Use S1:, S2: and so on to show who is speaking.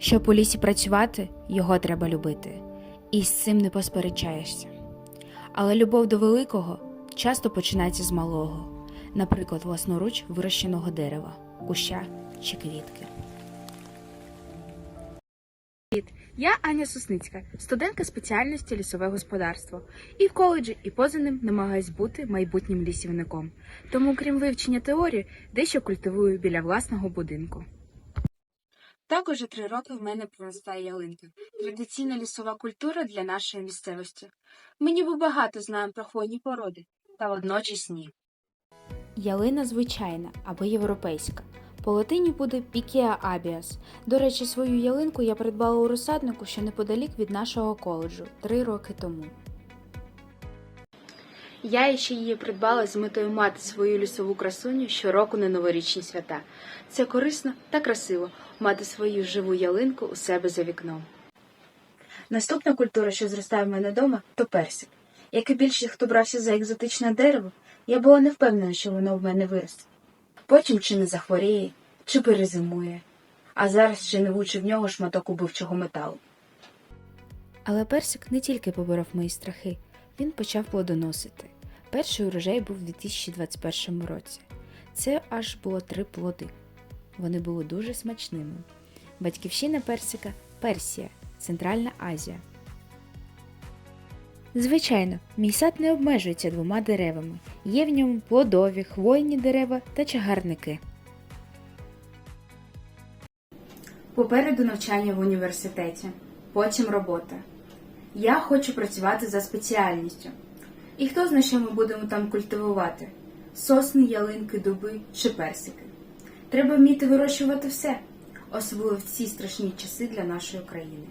S1: Щоб у лісі працювати, його треба любити, і з цим не посперечаєшся. Але любов до великого часто починається з малого, наприклад, власноруч вирощеного дерева, куща чи квітки.
S2: Я Аня Сосницька, студентка спеціальності лісове господарство. І в коледжі, і поза ним намагаюсь бути майбутнім лісівником. Тому, крім вивчення теорії, дещо культивую біля власного будинку. Так уже три роки в мене проростає ялинка. Традиційна лісова культура для нашої місцевості. Ми ніби багато знаємо про хвойні породи, та водночас ні.
S1: Ялина звичайна або європейська. По латині буде Пікеа абіас. До речі, свою ялинку я придбала у розсаднику, що неподалік від нашого коледжу три роки тому.
S2: Я ще її придбала з метою мати свою лісову красуню щороку на новорічні свята. Це корисно та красиво мати свою живу ялинку у себе за вікном. Наступна культура, що зростає в мене вдома, то персик. Як і більшість, хто брався за екзотичне дерево, я була не впевнена, що воно в мене виросте. Потім чи не захворіє, чи перезимує, а зараз ще не влучив в нього шматок убивчого металу.
S1: Але персик не тільки поборов мої страхи, він почав плодоносити. Перший урожай був у 2021 році. Це аж було три плоди. Вони були дуже смачними. Батьківщина персика Персія, Центральна Азія. Звичайно, мій сад не обмежується двома деревами. Є в ньому плодові, хвойні дерева та чагарники.
S2: Попереду навчання в університеті, потім робота. Я хочу працювати за спеціальністю. І хто знає, що ми будемо там культивувати? Сосни, ялинки, дуби чи персики. Треба вміти вирощувати все, особливо в ці страшні часи для нашої країни.